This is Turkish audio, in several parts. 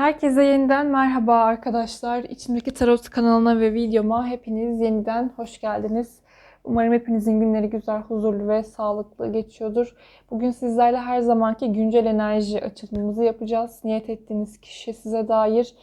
Herkese yeniden merhaba arkadaşlar. İçimdeki Tarot kanalına ve videoma hepiniz yeniden hoş geldiniz. Umarım hepinizin günleri güzel, huzurlu ve sağlıklı geçiyordur. Bugün sizlerle her zamanki güncel enerji açılımımızı yapacağız. Niyet ettiğiniz kişi size dair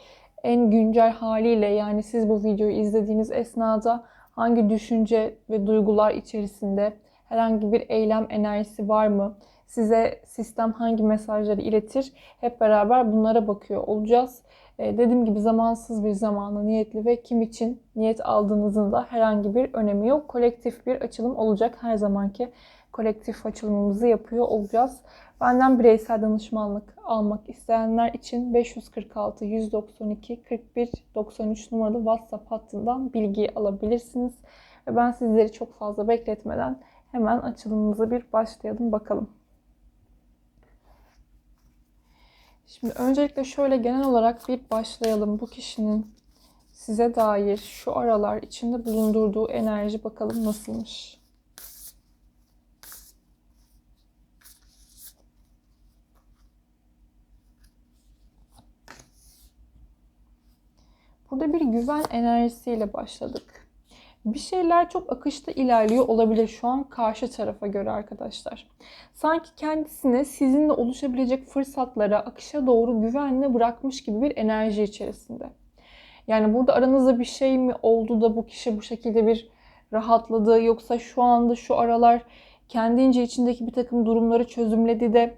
en güncel haliyle yani siz bu videoyu izlediğiniz esnada hangi düşünce ve duygular içerisinde herhangi bir eylem enerjisi var mı? Size sistem hangi mesajları iletir? Hep beraber bunlara bakıyor olacağız. Ee, dediğim gibi zamansız bir zamanı niyetli ve kim için niyet aldığınızın da herhangi bir önemi yok. Kolektif bir açılım olacak. Her zamanki kolektif açılımımızı yapıyor olacağız. Benden bireysel danışmanlık almak isteyenler için 546 192 41 93 numaralı WhatsApp hattından bilgi alabilirsiniz. Ve ben sizleri çok fazla bekletmeden hemen açılımımıza bir başlayalım bakalım. Şimdi öncelikle şöyle genel olarak bir başlayalım. Bu kişinin size dair şu aralar içinde bulundurduğu enerji bakalım nasılmış. Burada bir güven enerjisiyle başladık. Bir şeyler çok akışta ilerliyor olabilir şu an karşı tarafa göre arkadaşlar. Sanki kendisini sizinle oluşabilecek fırsatlara, akışa doğru güvenle bırakmış gibi bir enerji içerisinde. Yani burada aranızda bir şey mi oldu da bu kişi bu şekilde bir rahatladı yoksa şu anda şu aralar kendince içindeki bir takım durumları çözümledi de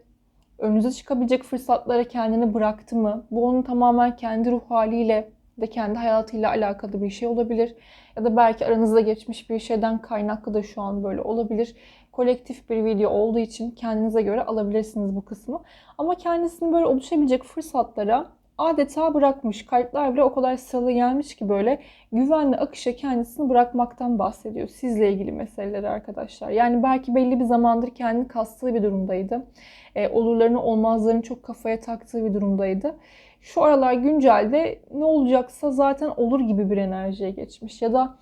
önünüze çıkabilecek fırsatlara kendini bıraktı mı? Bu onun tamamen kendi ruh haliyle de kendi hayatıyla alakalı bir şey olabilir. Ya da belki aranızda geçmiş bir şeyden kaynaklı da şu an böyle olabilir. Kolektif bir video olduğu için kendinize göre alabilirsiniz bu kısmı. Ama kendisini böyle oluşabilecek fırsatlara adeta bırakmış. Kayıtlar bile o kadar sıralı gelmiş ki böyle güvenli akışa kendisini bırakmaktan bahsediyor. Sizle ilgili meseleleri arkadaşlar. Yani belki belli bir zamandır kendini kastığı bir durumdaydı. E, olurlarını olmazlarını çok kafaya taktığı bir durumdaydı şu aralar güncelde ne olacaksa zaten olur gibi bir enerjiye geçmiş. Ya da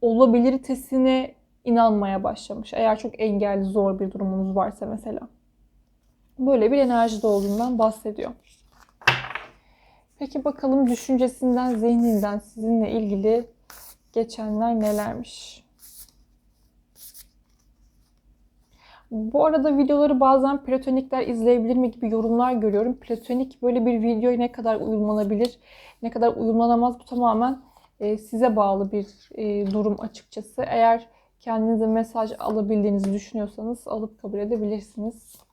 olabiliritesine inanmaya başlamış. Eğer çok engelli, zor bir durumunuz varsa mesela. Böyle bir enerjide olduğundan bahsediyor. Peki bakalım düşüncesinden, zihninden sizinle ilgili geçenler nelermiş? Bu arada videoları bazen platonikler izleyebilir mi gibi yorumlar görüyorum. Platonik böyle bir videoya ne kadar uyumlanabilir, ne kadar uyumlanamaz bu tamamen e, size bağlı bir e, durum açıkçası. Eğer kendinize mesaj alabildiğinizi düşünüyorsanız alıp kabul edebilirsiniz.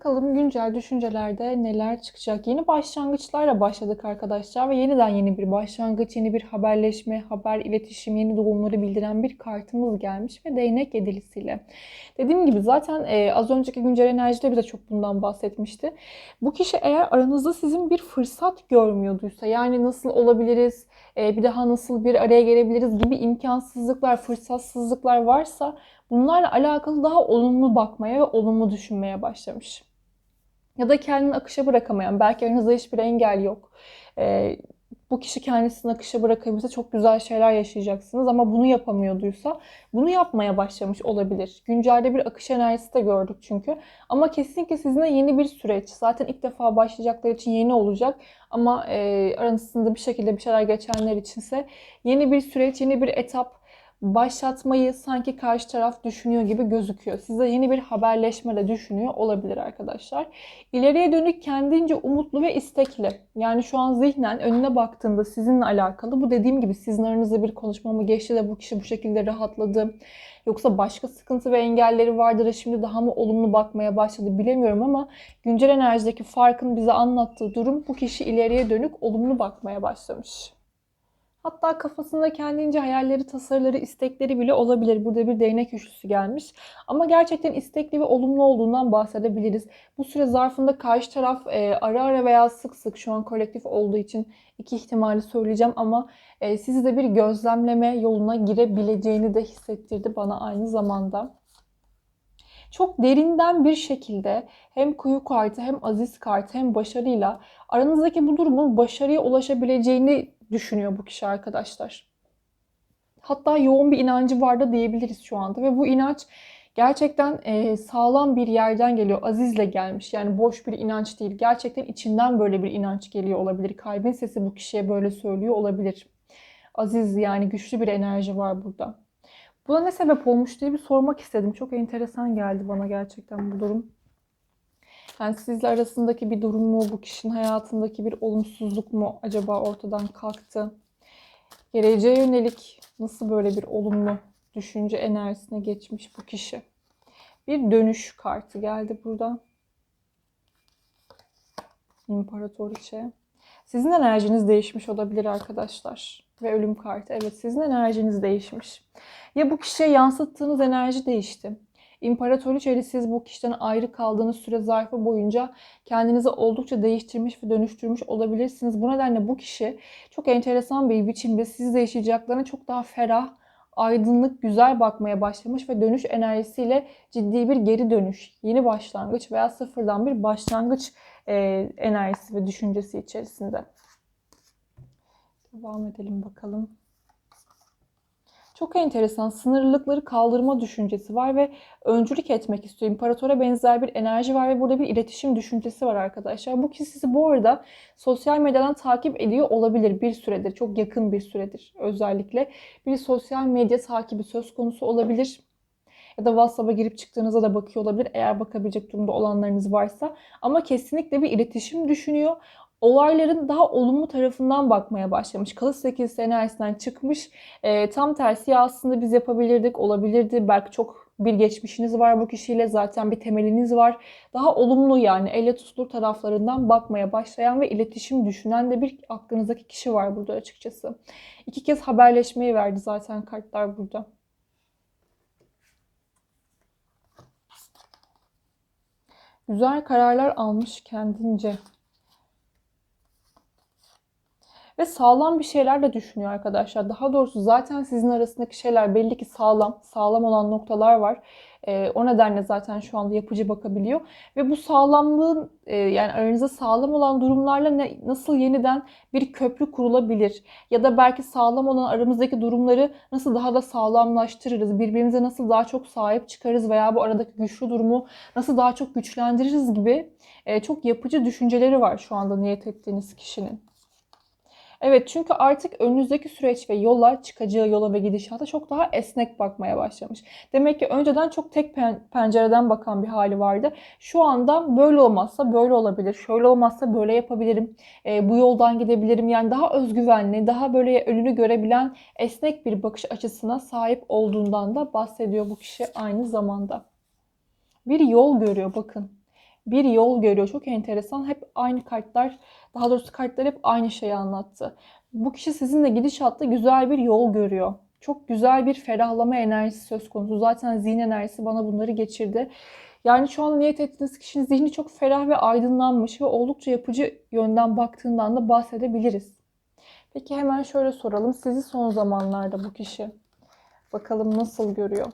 Bakalım güncel düşüncelerde neler çıkacak. Yeni başlangıçlarla başladık arkadaşlar ve yeniden yeni bir başlangıç, yeni bir haberleşme, haber, iletişim, yeni doğumları bildiren bir kartımız gelmiş ve değnek yedilisiyle. Dediğim gibi zaten e, az önceki güncel enerjide bize çok bundan bahsetmişti. Bu kişi eğer aranızda sizin bir fırsat görmüyorduysa yani nasıl olabiliriz, e, bir daha nasıl bir araya gelebiliriz gibi imkansızlıklar, fırsatsızlıklar varsa bunlarla alakalı daha olumlu bakmaya ve olumlu düşünmeye başlamış. Ya da kendini akışa bırakamayan, belki aranızda hiçbir engel yok. Ee, bu kişi kendisini akışa bırakabilirse çok güzel şeyler yaşayacaksınız ama bunu yapamıyorduysa bunu yapmaya başlamış olabilir. Güncelde bir akış enerjisi de gördük çünkü. Ama kesinlikle sizinle yeni bir süreç. Zaten ilk defa başlayacaklar için yeni olacak. Ama e, arasında bir şekilde bir şeyler geçenler içinse yeni bir süreç, yeni bir etap başlatmayı sanki karşı taraf düşünüyor gibi gözüküyor. Size yeni bir haberleşme de düşünüyor olabilir arkadaşlar. İleriye dönük kendince umutlu ve istekli. Yani şu an zihnen önüne baktığında sizinle alakalı bu dediğim gibi sizin aranızda bir konuşma mı geçti de bu kişi bu şekilde rahatladı. Yoksa başka sıkıntı ve engelleri vardır da şimdi daha mı olumlu bakmaya başladı bilemiyorum ama güncel enerjideki farkın bize anlattığı durum bu kişi ileriye dönük olumlu bakmaya başlamış. Hatta kafasında kendince hayalleri, tasarıları, istekleri bile olabilir. Burada bir değnek üçlüsü gelmiş. Ama gerçekten istekli ve olumlu olduğundan bahsedebiliriz. Bu süre zarfında karşı taraf e, ara ara veya sık sık şu an kolektif olduğu için iki ihtimali söyleyeceğim ama e, sizi de bir gözlemleme yoluna girebileceğini de hissettirdi bana aynı zamanda çok derinden bir şekilde hem kuyu kartı hem aziz kartı hem başarıyla aranızdaki bu durumun başarıya ulaşabileceğini düşünüyor bu kişi arkadaşlar. Hatta yoğun bir inancı var da diyebiliriz şu anda ve bu inanç gerçekten e, sağlam bir yerden geliyor. Azizle gelmiş. Yani boş bir inanç değil. Gerçekten içinden böyle bir inanç geliyor olabilir. Kalbin sesi bu kişiye böyle söylüyor olabilir. Aziz yani güçlü bir enerji var burada. Buna ne sebep olmuş diye bir sormak istedim. Çok enteresan geldi bana gerçekten bu durum. Yani sizle arasındaki bir durum mu, bu kişinin hayatındaki bir olumsuzluk mu acaba ortadan kalktı? Geleceğe yönelik nasıl böyle bir olumlu düşünce enerjisine geçmiş bu kişi? Bir dönüş kartı geldi burada. İmparatoriçe. Sizin enerjiniz değişmiş olabilir arkadaşlar. Ve ölüm kartı. Evet sizin enerjiniz değişmiş. Ya bu kişiye yansıttığınız enerji değişti. İmparatoriçeli siz bu kişiden ayrı kaldığınız süre zarfı boyunca kendinizi oldukça değiştirmiş ve dönüştürmüş olabilirsiniz. Bu nedenle bu kişi çok enteresan bir biçimde siz yaşayacaklarına çok daha ferah, aydınlık, güzel bakmaya başlamış ve dönüş enerjisiyle ciddi bir geri dönüş, yeni başlangıç veya sıfırdan bir başlangıç e, enerjisi ve düşüncesi içerisinde. Devam edelim bakalım. Çok enteresan sınırlılıkları kaldırma düşüncesi var ve öncülük etmek istiyor. İmparatora benzer bir enerji var ve burada bir iletişim düşüncesi var arkadaşlar. Bu kişi sizi bu arada sosyal medyadan takip ediyor olabilir bir süredir. Çok yakın bir süredir özellikle. Bir sosyal medya takibi söz konusu olabilir ya da WhatsApp'a girip çıktığınızda da bakıyor olabilir eğer bakabilecek durumda olanlarınız varsa. Ama kesinlikle bir iletişim düşünüyor olayların daha olumlu tarafından bakmaya başlamış. Kalıs 8 enerjisinden çıkmış. E, tam tersi ya aslında biz yapabilirdik, olabilirdi. Belki çok bir geçmişiniz var bu kişiyle. Zaten bir temeliniz var. Daha olumlu yani elle tutulur taraflarından bakmaya başlayan ve iletişim düşünen de bir aklınızdaki kişi var burada açıkçası. İki kez haberleşmeyi verdi zaten kartlar burada. Güzel kararlar almış kendince. Ve sağlam bir şeyler de düşünüyor arkadaşlar. Daha doğrusu zaten sizin arasındaki şeyler belli ki sağlam. Sağlam olan noktalar var. E, o nedenle zaten şu anda yapıcı bakabiliyor. Ve bu sağlamlığın e, yani aranızda sağlam olan durumlarla ne, nasıl yeniden bir köprü kurulabilir? Ya da belki sağlam olan aramızdaki durumları nasıl daha da sağlamlaştırırız? Birbirimize nasıl daha çok sahip çıkarız veya bu aradaki güçlü durumu nasıl daha çok güçlendiririz gibi e, çok yapıcı düşünceleri var şu anda niyet ettiğiniz kişinin. Evet çünkü artık önünüzdeki süreç ve yola, çıkacağı yola ve gidişata çok daha esnek bakmaya başlamış. Demek ki önceden çok tek pencereden bakan bir hali vardı. Şu anda böyle olmazsa böyle olabilir, şöyle olmazsa böyle yapabilirim, e, bu yoldan gidebilirim. Yani daha özgüvenli, daha böyle önünü görebilen esnek bir bakış açısına sahip olduğundan da bahsediyor bu kişi aynı zamanda. Bir yol görüyor bakın bir yol görüyor. Çok enteresan. Hep aynı kartlar, daha doğrusu kartlar hep aynı şeyi anlattı. Bu kişi sizinle gidişatta güzel bir yol görüyor. Çok güzel bir ferahlama enerjisi söz konusu. Zaten zihin enerjisi bana bunları geçirdi. Yani şu an niyet ettiğiniz kişinin zihni çok ferah ve aydınlanmış ve oldukça yapıcı yönden baktığından da bahsedebiliriz. Peki hemen şöyle soralım. Sizi son zamanlarda bu kişi bakalım nasıl görüyor?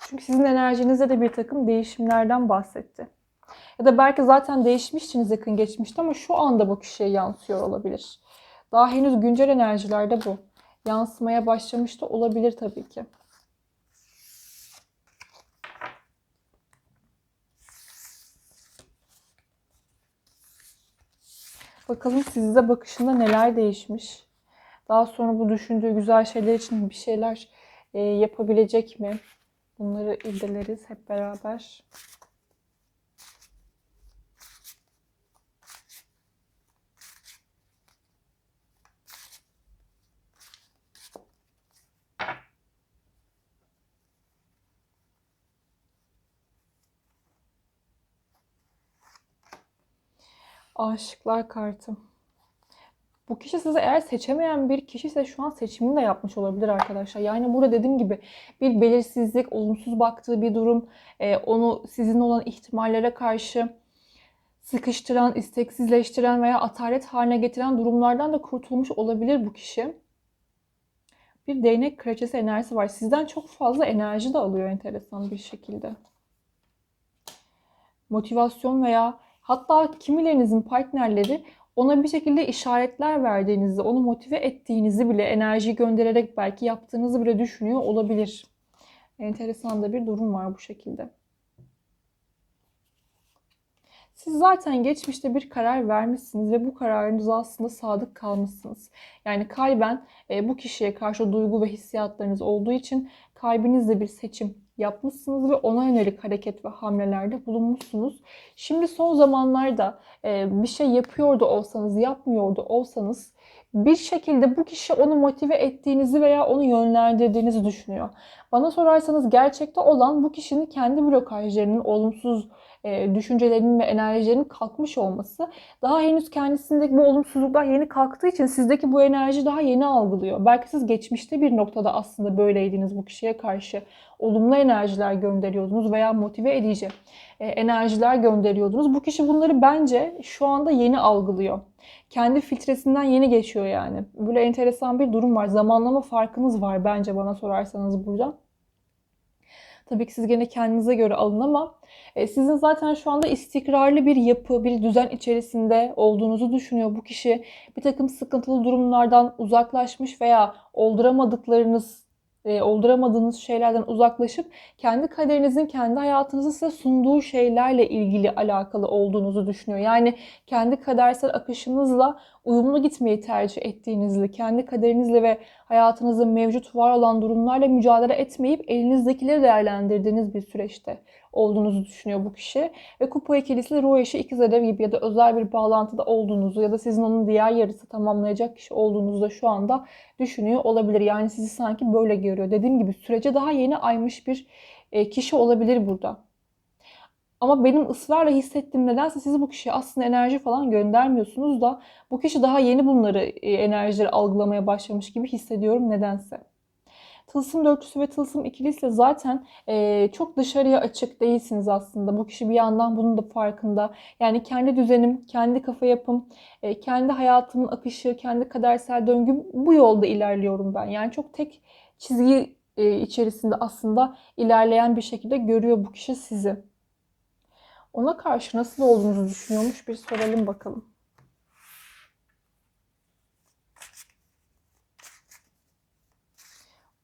Çünkü sizin enerjinizde de bir takım değişimlerden bahsetti. Ya da belki zaten değişmişsiniz yakın geçmişte ama şu anda bu kişiye yansıyor olabilir. Daha henüz güncel enerjilerde bu. Yansımaya başlamış da olabilir tabii ki. Bakalım sizde bakışında neler değişmiş. Daha sonra bu düşündüğü güzel şeyler için bir şeyler e, yapabilecek mi? Bunları irdeleriz hep beraber. Aşıklar kartı. Bu kişi sizi eğer seçemeyen bir kişi ise şu an seçimini de yapmış olabilir arkadaşlar. Yani burada dediğim gibi bir belirsizlik, olumsuz baktığı bir durum, e, onu sizin olan ihtimallere karşı sıkıştıran, isteksizleştiren veya atalet haline getiren durumlardan da kurtulmuş olabilir bu kişi. Bir değnek kraliçesi enerjisi var. Sizden çok fazla enerji de alıyor enteresan bir şekilde. Motivasyon veya hatta kimilerinizin partnerleri ona bir şekilde işaretler verdiğinizi, onu motive ettiğinizi bile enerji göndererek belki yaptığınızı bile düşünüyor olabilir. Enteresan da bir durum var bu şekilde. Siz zaten geçmişte bir karar vermişsiniz ve bu kararınıza aslında sadık kalmışsınız. Yani kalben e, bu kişiye karşı duygu ve hissiyatlarınız olduğu için kalbinizle bir seçim yapmışsınız ve ona yönelik hareket ve hamlelerde bulunmuşsunuz. Şimdi son zamanlarda e, bir şey yapıyordu olsanız, yapmıyordu olsanız bir şekilde bu kişi onu motive ettiğinizi veya onu yönlendirdiğinizi düşünüyor. Bana sorarsanız gerçekte olan bu kişinin kendi blokajlarının, olumsuz e, düşüncelerinin ve enerjilerinin kalkmış olması. Daha henüz kendisindeki bu olumsuzluklar yeni kalktığı için sizdeki bu enerji daha yeni algılıyor. Belki siz geçmişte bir noktada aslında böyleydiniz bu kişiye karşı. Olumlu enerjiler gönderiyordunuz veya motive edici e, enerjiler gönderiyordunuz. Bu kişi bunları bence şu anda yeni algılıyor. Kendi filtresinden yeni geçiyor yani. Böyle enteresan bir durum var. Zamanlama farkınız var bence bana sorarsanız burada. Tabii ki siz gene kendinize göre alın ama e, sizin zaten şu anda istikrarlı bir yapı, bir düzen içerisinde olduğunuzu düşünüyor bu kişi. Bir takım sıkıntılı durumlardan uzaklaşmış veya olduramadıklarınız e, olduramadığınız şeylerden uzaklaşıp kendi kaderinizin, kendi hayatınızın size sunduğu şeylerle ilgili alakalı olduğunuzu düşünüyor. Yani kendi kadersel akışınızla uyumlu gitmeyi tercih ettiğinizi, kendi kaderinizle ve hayatınızda mevcut var olan durumlarla mücadele etmeyip elinizdekileri değerlendirdiğiniz bir süreçte olduğunuzu düşünüyor bu kişi. Ve kupa ikilisiyle ruh eşi ikizler gibi ya da özel bir bağlantıda olduğunuzu ya da sizin onun diğer yarısı tamamlayacak kişi olduğunuzu da şu anda düşünüyor olabilir. Yani sizi sanki böyle görüyor. Dediğim gibi sürece daha yeni aymış bir e, kişi olabilir burada. Ama benim ısrarla hissettiğim nedense siz bu kişiye aslında enerji falan göndermiyorsunuz da bu kişi daha yeni bunları e, enerjileri algılamaya başlamış gibi hissediyorum nedense. Tılsım dörtlüsü ve tılsım ikilisiyle zaten e, çok dışarıya açık değilsiniz aslında. Bu kişi bir yandan bunun da farkında. Yani kendi düzenim, kendi kafa yapım, e, kendi hayatımın akışı, kendi kadersel döngüm bu yolda ilerliyorum ben. Yani çok tek çizgi e, içerisinde aslında ilerleyen bir şekilde görüyor bu kişi sizi. Ona karşı nasıl olduğunuzu düşünüyormuş bir soralım bakalım.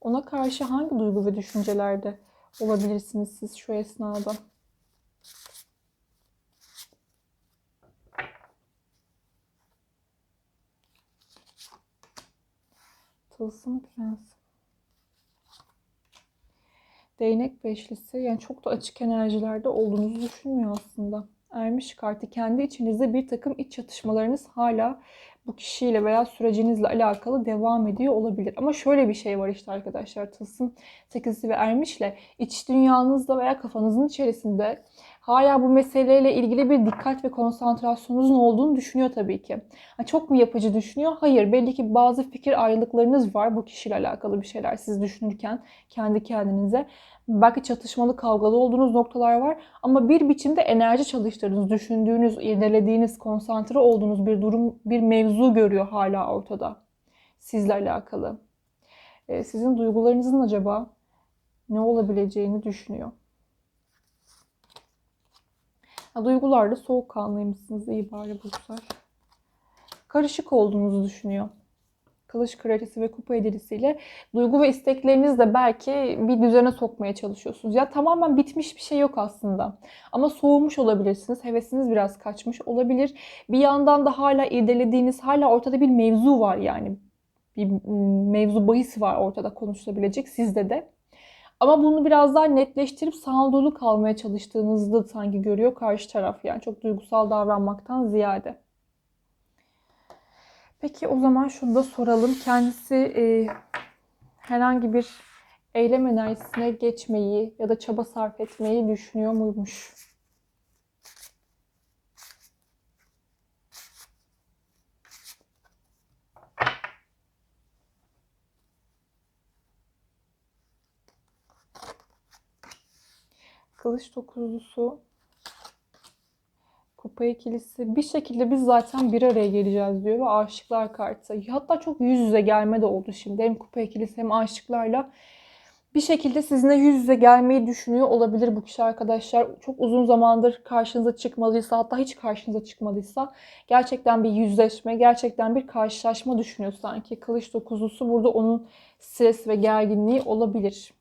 Ona karşı hangi duygu ve düşüncelerde olabilirsiniz siz şu esnada? Tılsım Prens. Değnek beşlisi yani çok da açık enerjilerde olduğunuzu düşünmüyor aslında. Ermiş kartı kendi içinizde bir takım iç çatışmalarınız hala bu kişiyle veya sürecinizle alakalı devam ediyor olabilir. Ama şöyle bir şey var işte arkadaşlar Tılsım 8'si ve Ermiş'le iç dünyanızda veya kafanızın içerisinde hala bu meseleyle ilgili bir dikkat ve konsantrasyonunuzun olduğunu düşünüyor tabii ki. çok mu yapıcı düşünüyor? Hayır. Belli ki bazı fikir ayrılıklarınız var bu kişiyle alakalı bir şeyler siz düşünürken kendi kendinize. Belki çatışmalı, kavgalı olduğunuz noktalar var ama bir biçimde enerji çalıştırdığınız, düşündüğünüz, irdelediğiniz, konsantre olduğunuz bir durum, bir mevzu görüyor hala ortada sizle alakalı. Ee, sizin duygularınızın acaba ne olabileceğini düşünüyor. Ha, duygularda soğukkanlıymışsınız iyi bari Burçlar. karışık olduğunuzu düşünüyor. Kılıç kraliçesi ve kupa edilisiyle duygu ve isteklerinizi belki bir düzene sokmaya çalışıyorsunuz. Ya tamamen bitmiş bir şey yok aslında. Ama soğumuş olabilirsiniz. Hevesiniz biraz kaçmış olabilir. Bir yandan da hala irdelediğiniz, hala ortada bir mevzu var yani. Bir mevzu bahis var ortada konuşulabilecek sizde de. Ama bunu biraz daha netleştirip sağdulu kalmaya çalıştığınızda sanki görüyor karşı taraf. Yani çok duygusal davranmaktan ziyade. Peki o zaman şunu da soralım. Kendisi e, herhangi bir eylem enerjisine geçmeyi ya da çaba sarf etmeyi düşünüyor muymuş? Kılıç dokuzlusu Kupa ikilisi bir şekilde biz zaten bir araya geleceğiz diyor ve aşıklar kartı. Hatta çok yüz yüze gelme de oldu şimdi. Hem kupa ikilisi hem aşıklarla bir şekilde sizinle yüz yüze gelmeyi düşünüyor olabilir bu kişi arkadaşlar. Çok uzun zamandır karşınıza çıkmadıysa hatta hiç karşınıza çıkmadıysa gerçekten bir yüzleşme, gerçekten bir karşılaşma düşünüyor sanki. Kılıç dokuzlusu burada onun stres ve gerginliği olabilir.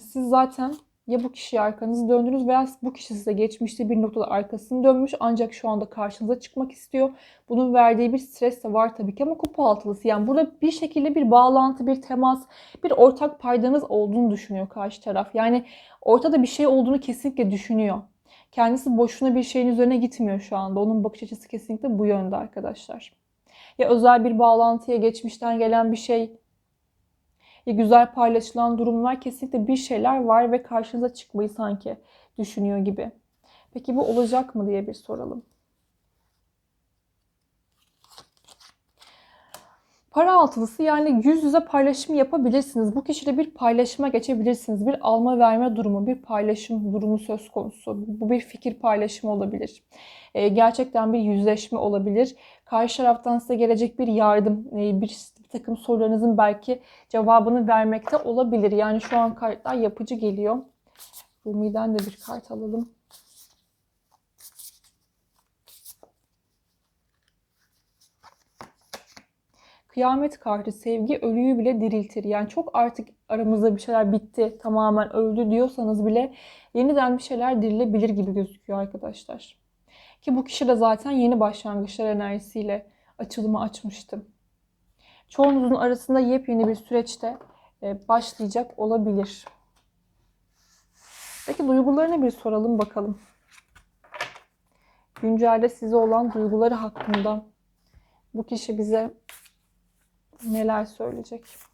Siz zaten ya bu kişiye arkanızı döndünüz veya bu kişi size geçmişte bir noktada arkasını dönmüş ancak şu anda karşınıza çıkmak istiyor. Bunun verdiği bir stres de var tabii ki ama kupa altılısı yani burada bir şekilde bir bağlantı, bir temas, bir ortak paydanız olduğunu düşünüyor karşı taraf. Yani ortada bir şey olduğunu kesinlikle düşünüyor. Kendisi boşuna bir şeyin üzerine gitmiyor şu anda. Onun bakış açısı kesinlikle bu yönde arkadaşlar. Ya özel bir bağlantıya geçmişten gelen bir şey güzel paylaşılan durumlar kesinlikle bir şeyler var ve karşınıza çıkmayı sanki düşünüyor gibi. Peki bu olacak mı diye bir soralım. Para altılısı yani yüz yüze paylaşım yapabilirsiniz. Bu kişiyle bir paylaşıma geçebilirsiniz. Bir alma verme durumu, bir paylaşım durumu söz konusu. Bu bir fikir paylaşımı olabilir. Ee, gerçekten bir yüzleşme olabilir. Karşı taraftan size gelecek bir yardım, e, bir bir takım sorularınızın belki cevabını vermekte olabilir. Yani şu an kartlar yapıcı geliyor. Rumi'den de bir kart alalım. Kıyamet kartı sevgi ölüyü bile diriltir. Yani çok artık aramızda bir şeyler bitti, tamamen öldü diyorsanız bile yeniden bir şeyler dirilebilir gibi gözüküyor arkadaşlar. Ki bu kişi de zaten yeni başlangıçlar enerjisiyle açılımı açmıştı çoğunuzun arasında yepyeni bir süreçte e, başlayacak olabilir. Peki duygularını bir soralım bakalım. Güncelde size olan duyguları hakkında bu kişi bize neler söyleyecek?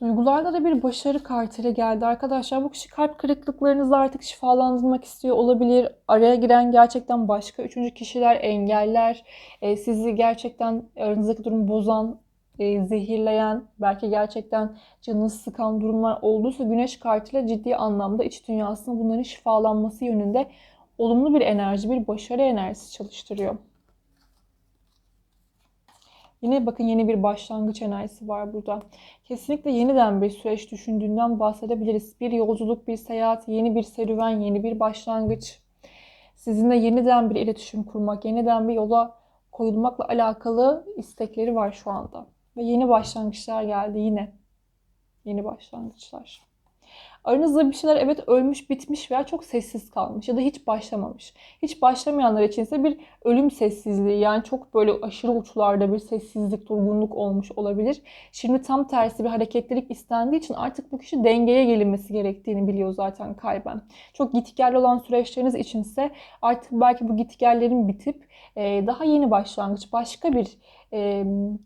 Duygularda da bir başarı kartıyla geldi arkadaşlar. Bu kişi kalp kırıklıklarınızı artık şifalandırmak istiyor olabilir. Araya giren gerçekten başka üçüncü kişiler, engeller, e, sizi gerçekten aranızdaki durumu bozan, e, zehirleyen, belki gerçekten canınızı sıkan durumlar olduysa güneş kartıyla ciddi anlamda iç dünyasında bunların şifalanması yönünde olumlu bir enerji, bir başarı enerjisi çalıştırıyor. Yine bakın yeni bir başlangıç enerjisi var burada. Kesinlikle yeniden bir süreç düşündüğünden bahsedebiliriz. Bir yolculuk, bir seyahat, yeni bir serüven, yeni bir başlangıç. Sizinle yeniden bir iletişim kurmak, yeniden bir yola koyulmakla alakalı istekleri var şu anda. Ve yeni başlangıçlar geldi yine. Yeni başlangıçlar. Aranızda bir şeyler evet ölmüş, bitmiş veya çok sessiz kalmış ya da hiç başlamamış. Hiç başlamayanlar için ise bir ölüm sessizliği yani çok böyle aşırı uçlarda bir sessizlik, durgunluk olmuş olabilir. Şimdi tam tersi bir hareketlilik istendiği için artık bu kişi dengeye gelinmesi gerektiğini biliyor zaten kalben. Çok gitgel olan süreçleriniz içinse artık belki bu gitgellerin bitip daha yeni başlangıç, başka bir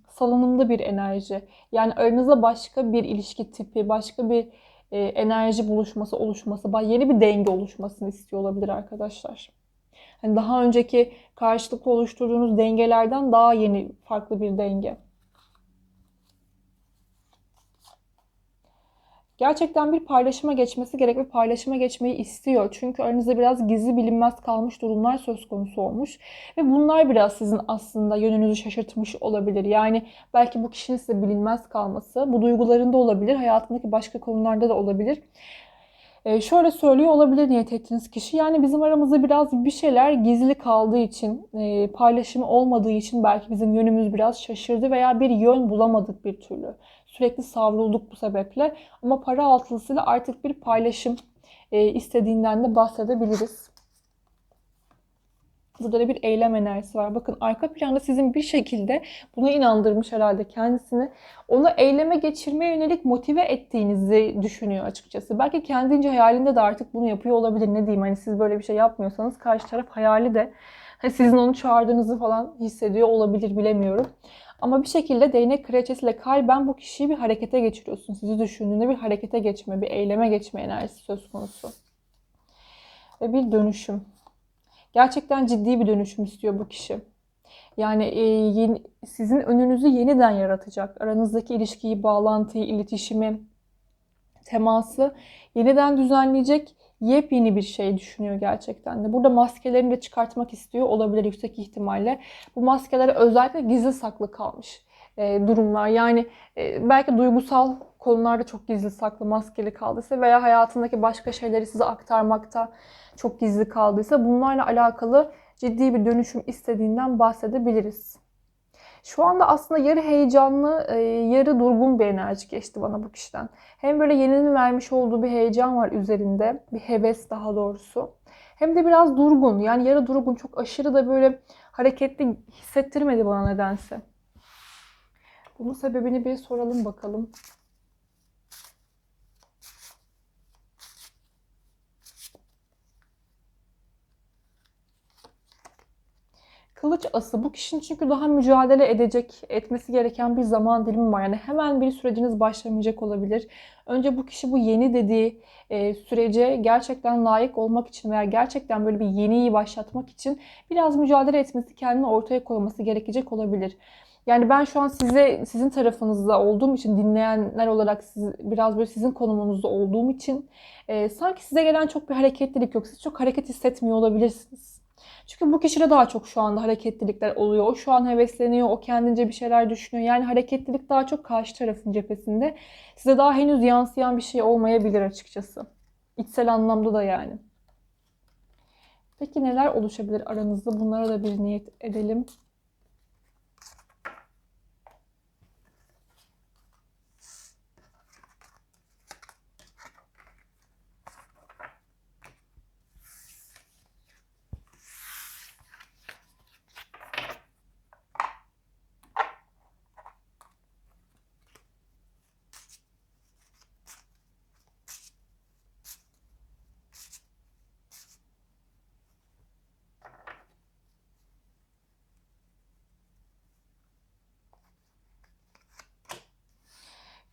salınımda bir enerji. Yani aranızda başka bir ilişki tipi, başka bir e, enerji buluşması, oluşması, yeni bir denge oluşmasını istiyor olabilir arkadaşlar. Hani daha önceki karşılıklı oluşturduğunuz dengelerden daha yeni, farklı bir denge. Gerçekten bir paylaşıma geçmesi gerek ve paylaşıma geçmeyi istiyor. Çünkü aranızda biraz gizli bilinmez kalmış durumlar söz konusu olmuş. Ve bunlar biraz sizin aslında yönünüzü şaşırtmış olabilir. Yani belki bu kişinin size bilinmez kalması bu duygularında olabilir, hayatındaki başka konularda da olabilir. Ee, şöyle söylüyor olabilir niyet ettiğiniz kişi. Yani bizim aramızda biraz bir şeyler gizli kaldığı için, e, paylaşımı olmadığı için belki bizim yönümüz biraz şaşırdı veya bir yön bulamadık bir türlü. Sürekli savrulduk bu sebeple. Ama para altılısıyla artık bir paylaşım e, istediğinden de bahsedebiliriz. Burada da bir eylem enerjisi var. Bakın arka planda sizin bir şekilde buna inandırmış herhalde kendisini. Onu eyleme geçirmeye yönelik motive ettiğinizi düşünüyor açıkçası. Belki kendince hayalinde de artık bunu yapıyor olabilir. Ne diyeyim hani siz böyle bir şey yapmıyorsanız karşı taraf hayali de hani sizin onu çağırdığınızı falan hissediyor olabilir bilemiyorum. Ama bir şekilde değnek kraliçesiyle kalben bu kişiyi bir harekete geçiriyorsun. Sizi düşündüğünde bir harekete geçme, bir eyleme geçme enerjisi söz konusu. Ve bir dönüşüm. Gerçekten ciddi bir dönüşüm istiyor bu kişi. Yani e, yeni, sizin önünüzü yeniden yaratacak. Aranızdaki ilişkiyi, bağlantıyı, iletişimi, teması yeniden düzenleyecek yepyeni bir şey düşünüyor gerçekten de. Burada maskelerini de çıkartmak istiyor olabilir yüksek ihtimalle. Bu maskeler özellikle gizli saklı kalmış e, durumlar. Yani e, belki duygusal konularda çok gizli saklı maskeli kaldıysa veya hayatındaki başka şeyleri size aktarmakta çok gizli kaldıysa bunlarla alakalı ciddi bir dönüşüm istediğinden bahsedebiliriz. Şu anda aslında yarı heyecanlı, e, yarı durgun bir enerji geçti bana bu kişiden. Hem böyle yeninin vermiş olduğu bir heyecan var üzerinde, bir heves daha doğrusu. Hem de biraz durgun, yani yarı durgun, çok aşırı da böyle hareketli hissettirmedi bana nedense. Bunun sebebini bir soralım bakalım. Kılıç ası bu kişinin çünkü daha mücadele edecek, etmesi gereken bir zaman dilimi var. Yani hemen bir süreciniz başlamayacak olabilir. Önce bu kişi bu yeni dediği e, sürece gerçekten layık olmak için veya gerçekten böyle bir yeniyi başlatmak için biraz mücadele etmesi, kendini ortaya koyması gerekecek olabilir. Yani ben şu an size sizin tarafınızda olduğum için dinleyenler olarak siz, biraz böyle sizin konumunuzda olduğum için e, sanki size gelen çok bir hareketlilik yok. Siz çok hareket hissetmiyor olabilirsiniz. Çünkü bu kişide daha çok şu anda hareketlilikler oluyor. O şu an hevesleniyor, o kendince bir şeyler düşünüyor. Yani hareketlilik daha çok karşı tarafın cephesinde. Size daha henüz yansıyan bir şey olmayabilir açıkçası. İçsel anlamda da yani. Peki neler oluşabilir aranızda? Bunlara da bir niyet edelim.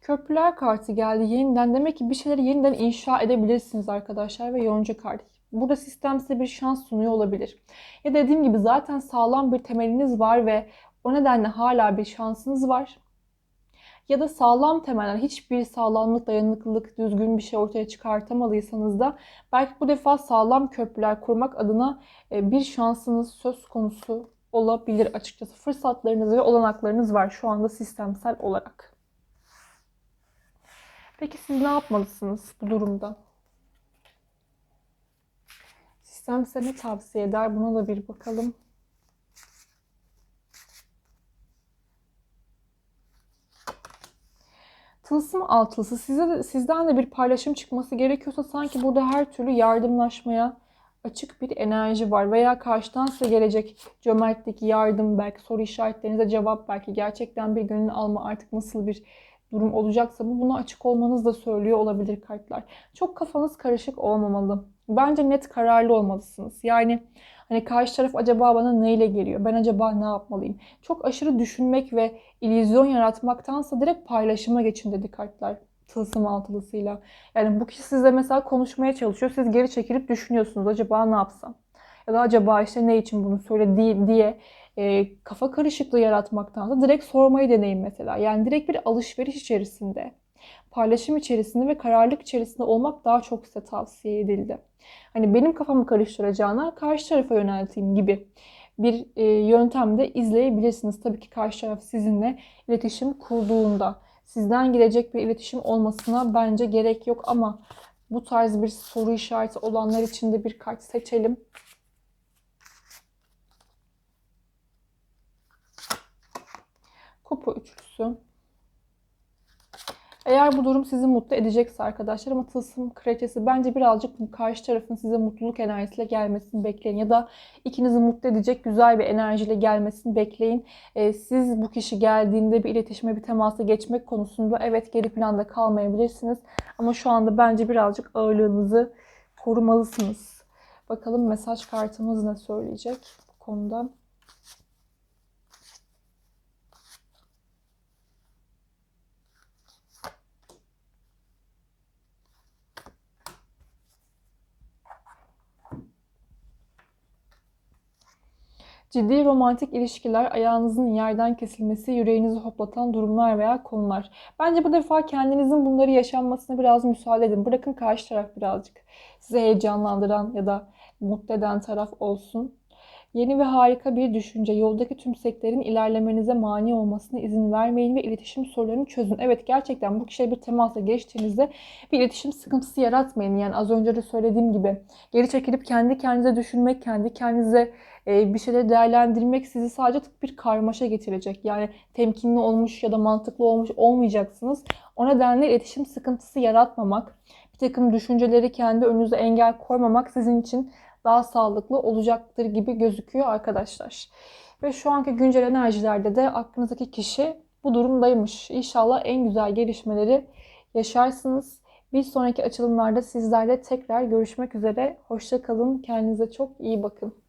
Köprüler kartı geldi yeniden. Demek ki bir şeyleri yeniden inşa edebilirsiniz arkadaşlar ve yonca kart. Burada sistem size bir şans sunuyor olabilir. Ya dediğim gibi zaten sağlam bir temeliniz var ve o nedenle hala bir şansınız var. Ya da sağlam temeller, hiçbir sağlamlık, dayanıklılık, düzgün bir şey ortaya çıkartamadıysanız da belki bu defa sağlam köprüler kurmak adına e, bir şansınız söz konusu olabilir açıkçası. Fırsatlarınız ve olanaklarınız var şu anda sistemsel olarak. Peki siz ne yapmalısınız bu durumda? Sistem size ne tavsiye eder? Buna da bir bakalım. Tılsım altılısı size de, sizden de bir paylaşım çıkması gerekiyorsa sanki burada her türlü yardımlaşmaya açık bir enerji var veya karşıdan size gelecek cömertlik, yardım belki soru işaretlerinize cevap belki gerçekten bir gönül alma artık nasıl bir durum olacaksa bu buna açık olmanız da söylüyor olabilir kartlar. Çok kafanız karışık olmamalı. Bence net kararlı olmalısınız. Yani hani karşı taraf acaba bana neyle geliyor? Ben acaba ne yapmalıyım? Çok aşırı düşünmek ve illüzyon yaratmaktansa direkt paylaşıma geçin dedi kartlar tılsım altılısıyla. Yani bu kişi size mesela konuşmaya çalışıyor. Siz geri çekilip düşünüyorsunuz. Acaba ne yapsam? Ya da acaba işte ne için bunu söyledi diye e, kafa karışıklığı yaratmaktansa direkt sormayı deneyin mesela. Yani direkt bir alışveriş içerisinde, paylaşım içerisinde ve kararlılık içerisinde olmak daha çok size tavsiye edildi. Hani benim kafamı karıştıracağına karşı tarafa yönelteyim gibi bir e, yöntemde izleyebilirsiniz. Tabii ki karşı taraf sizinle iletişim kurduğunda sizden gelecek bir iletişim olmasına bence gerek yok ama bu tarz bir soru işareti olanlar için de bir kart seçelim. Kupa üçlüsü. Eğer bu durum sizi mutlu edecekse arkadaşlar ama tılsım kraliçesi bence birazcık karşı tarafın size mutluluk enerjisiyle gelmesini bekleyin. Ya da ikinizi mutlu edecek güzel bir enerjiyle gelmesini bekleyin. Ee, siz bu kişi geldiğinde bir iletişime bir temasa geçmek konusunda evet geri planda kalmayabilirsiniz. Ama şu anda bence birazcık ağırlığınızı korumalısınız. Bakalım mesaj kartımız ne söyleyecek bu konuda. Ciddi romantik ilişkiler, ayağınızın yerden kesilmesi, yüreğinizi hoplatan durumlar veya konular. Bence bu defa kendinizin bunları yaşanmasına biraz müsaade edin. Bırakın karşı taraf birazcık sizi heyecanlandıran ya da mutlu eden taraf olsun. Yeni ve harika bir düşünce. Yoldaki tüm seklerin ilerlemenize mani olmasına izin vermeyin ve iletişim sorularını çözün. Evet gerçekten bu kişiye bir temasa geçtiğinizde bir iletişim sıkıntısı yaratmayın. Yani az önce de söylediğim gibi geri çekilip kendi kendinize düşünmek, kendi kendinize bir şeyleri değerlendirmek sizi sadece bir karmaşa getirecek. Yani temkinli olmuş ya da mantıklı olmuş olmayacaksınız. O nedenle iletişim sıkıntısı yaratmamak, bir takım düşünceleri kendi önünüze engel koymamak sizin için daha sağlıklı olacaktır gibi gözüküyor arkadaşlar. Ve şu anki güncel enerjilerde de aklınızdaki kişi bu durumdaymış. İnşallah en güzel gelişmeleri yaşarsınız. Bir sonraki açılımlarda sizlerle tekrar görüşmek üzere. Hoşça kalın. Kendinize çok iyi bakın.